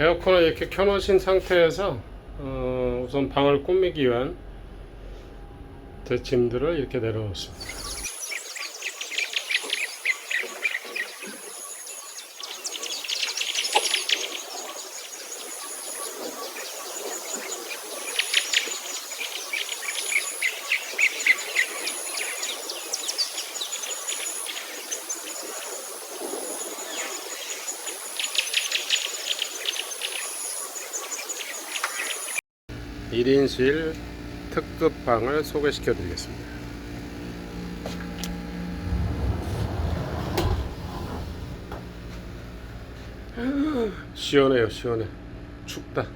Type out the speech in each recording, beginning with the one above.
에어컨을 이렇게 켜놓으신 상태에서 어, 우선 방을 꾸미기 위한 대침들을 이렇게 내려놓습니다. 일인실 특급 방을 소개시켜 드리겠습니다. 시원해요, 시원해. 춥다.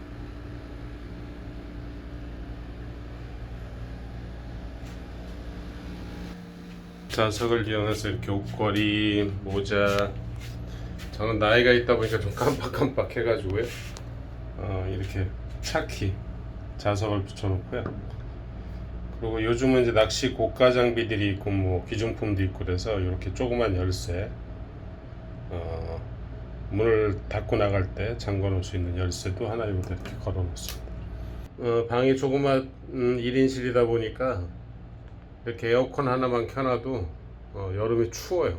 자석을 이용해서 이렇게 옷걸이, 모자. 저는 나이가 있다 보니까 좀 깜빡깜빡 해가지고요. 어, 이렇게 차키 자석을 붙여놓고요. 그리고 요즘은 이제 낚시 고가 장비들이 있고 뭐 귀중품도 있고 그래서 이렇게 조그만 열쇠 어, 문을 닫고 나갈 때 잠궈 놓을 수 있는 열쇠도 하나 이렇게 걸어 놓습니다. 어, 방이 조그만 음, 1인실이다 보니까 이렇게 에어컨 하나만 켜놔도 어, 여름에 추워요.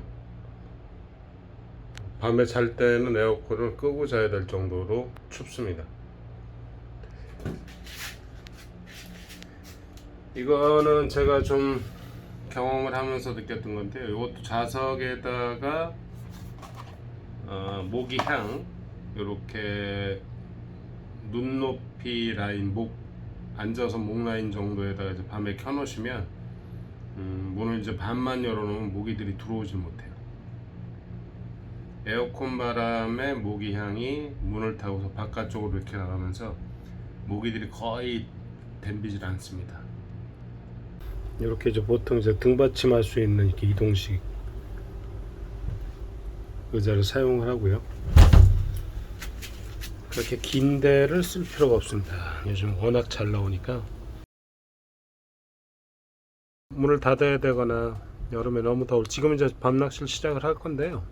밤에 잘 때는 에어컨을 끄고 자야 될 정도로 춥습니다. 이거는 제가 좀 경험을 하면서 느꼈던 건데요. 이것도 자석에다가 어, 모기향 이렇게 눈높이 라인 목 앉아서 목 라인 정도에다가 이제 밤에 켜놓으시면 음, 문을 이제 반만 열어놓으면 모기들이 들어오질 못해요. 에어컨 바람에 모기향이 문을 타고서 바깥쪽으로 이렇게 나가면서 모기들이 거의 댐비질 않습니다. 이렇게 이제 보통 이제 등받침할 수 있는 이렇게 이동식 의자를 사용을 하고요. 그렇게 긴 데를 쓸 필요가 없습니다. 요즘 워낙 잘 나오니까 문을 닫아야 되거나 여름에 너무 더울 지금 이제 밤 낚시를 시작을 할 건데요.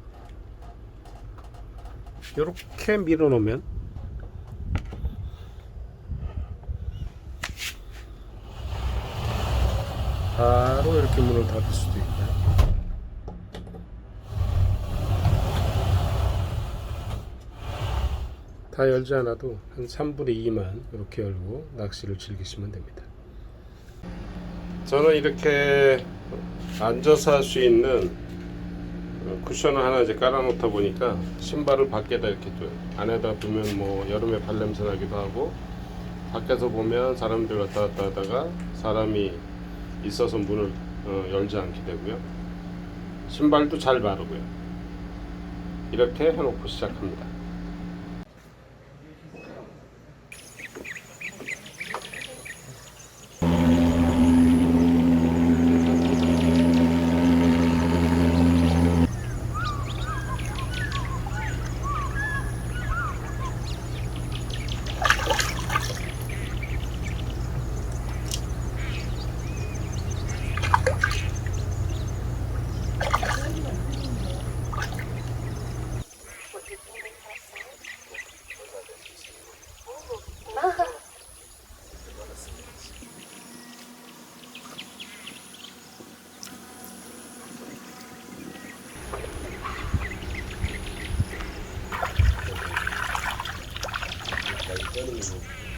이렇게 밀어 놓으면 바로 이렇게 문을 닫을 수도 있고요. 다 열지 않아도 한 3분의 2만 이렇게 열고 낚시를 즐기시면 됩니다. 저는 이렇게 앉아서 할 수 있는 쿠션을 하나 이제 깔아놓다 보니까 신발을 밖에다 이렇게. 안에다 두면 뭐 여름에 발냄새 나기도 하고 밖에서 보면 사람들 왔다 갔다 하다가 사람이 있어서 문을 어, 열지 않게 되고요. 신발도 잘 바르고요. 이렇게 해놓고 시작합니다. Valeu.